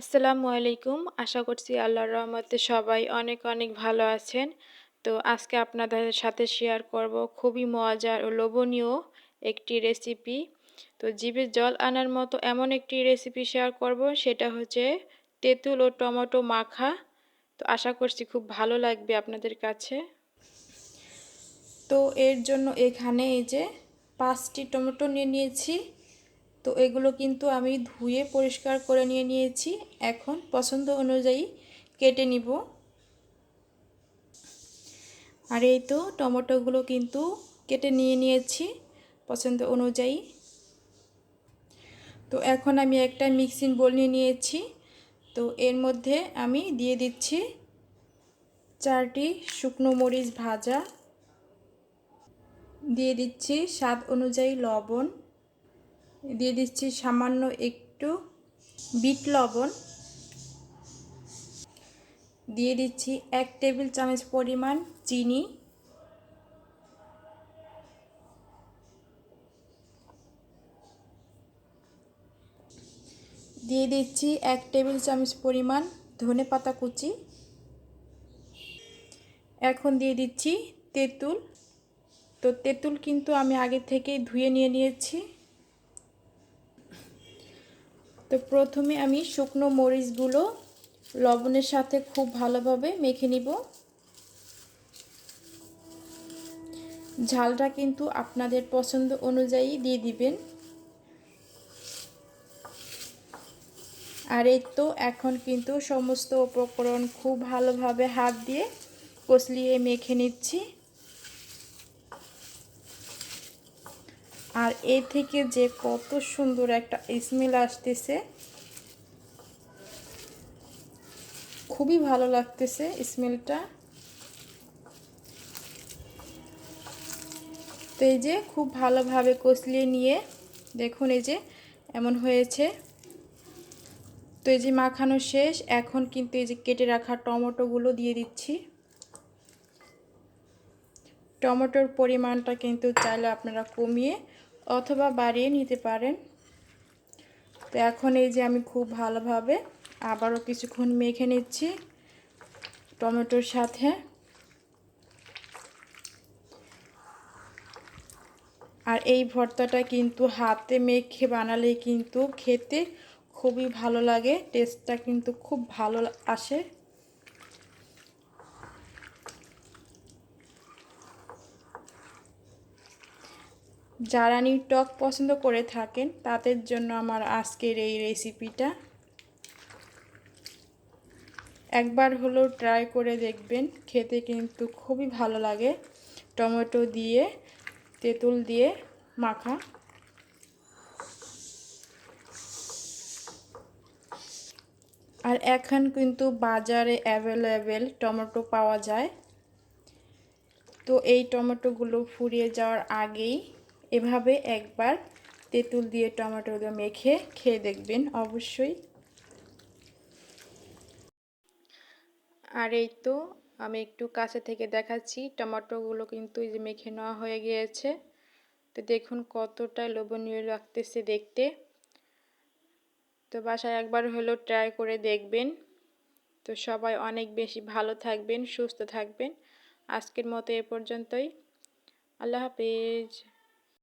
আসসালামু আলাইকুম। আশা করছি আল্লাহর রহমতে সবাই অনেক অনেক ভালো আছেন। তো আজকে আপনাদের সাথে শেয়ার করব খুবই মজার ও লোভনীয় একটি রেসিপি তো জিভে জল আনার মতো এমন একটি রেসিপি শেয়ার করব, সেটা হচ্ছে তেঁতুল ও টমেটো মাখা। তো আশা করছি খুব ভালো লাগবে আপনাদের কাছে। তো এর জন্য এখানে এই যে পাঁচটি টমেটো নিয়ে নিয়েছি। তো এগুলো কিন্তু আমি ধুয়ে পরিষ্কার করে নিয়ে নিয়েছি। এখন পছন্দ অনুযায়ী কেটে নিব। আর এই তো টমেটোগুলো কিন্তু কেটে নিয়ে নিয়েছি পছন্দ অনুযায়ী। তো এখন আমি একটা মিক্সিং বোল নিয়ে নিয়েছি। তো এর মধ্যে আমি দিয়ে দিচ্ছি চারটি শুকনো মরিচ ভাজা। দিয়ে দিচ্ছি স্বাদ অনুযায়ী লবণ। দিয়ে দিচ্ছি সামান্য একটু বিট লবণ। দিয়ে দিচ্ছি এক টেবিল চামচ পরিমাণ চিনি। দিয়ে দিচ্ছি এক টেবিল চামচ পরিমাণ ধনে পাতা কুচি। এখন দিয়ে দিচ্ছি তেঁতুল। তো তেঁতুল কিন্তু আমি আগে থেকেই ধুয়ে নিয়ে নিয়েছি। তো প্রথমে আমি শুকনো মরিচগুলো লবণের সাথে খুব ভালোভাবে মেখে নিব। ঝালটা কিন্তু আপনাদের পছন্দ অনুযায়ী দিয়ে দিবেন। আর এই তো এখন কিন্তু সমস্ত উপকরণ খুব ভালোভাবে হাত দিয়ে কষলিয়ে মেখে নিচ্ছি। আর এ থেকে যে কত সুন্দর একটা স্মেল আসতেছে, খুবই ভালো লাগতেছে স্মেলটা তো এই যে খুব ভালোভাবে কষলিয়ে নিয়ে, দেখুন এই যে এমন হয়েছে। তো এই যে মাখানো শেষ, এখন কিন্তু এই যে কেটে রাখা টমেটোগুলো দিয়ে দিচ্ছি। টমেটোর পরিমাণটা কিন্তু চাইলে আপনারা কমিয়ে অথবা বাড়িয়ে নিতে পারেন। তো এখন এই যে আমি খুব ভালোভাবে আবারও কিছুক্ষণ মেখে নিচ্ছি টমেটোর সাথে। আর এই ভর্তাটা কিন্তু হাতে মেখে বানালে কিন্তু খেতে খুবই ভালো লাগে, টেস্টটা কিন্তু খুব ভালো আসে। যারা টক পছন্দ করে থাকেন, তাদের জন্য আমার আজকের এই রেসিপিটা একবার হলেও ট্রাই করে দেখবেন, খেতে কিন্তু খুবই ভালো লাগে। টমেটো দিয়ে, তেঁতুল দিয়ে মাখা। আর এখন কিন্তু বাজারে অ্যাভেলেবেল টমেটো পাওয়া যায়। তো এই টমেটোগুলো ফুরিয়ে যাওয়ার আগেই এভাবে একবার তেঁতুল দিয়ে টমেটো মেখে খেয়ে দেখবেন অবশ্যই। আর এই তো আমি একটু কাছে থেকে দেখাচ্ছি, টমেটোগুলো কিন্তু এই যে মেখে নেওয়া হয়ে গিয়েছে। তো দেখুন কতটা লোভনীয় লাগতেছে দেখতে। তো বাসায় একবার হলেও ট্রাই করে দেখবেন। তো সবাই অনেক বেশি ভালো থাকবেন, সুস্থ থাকবেন। আজকের মতো এ পর্যন্তই। আল্লাহ হাফেজ।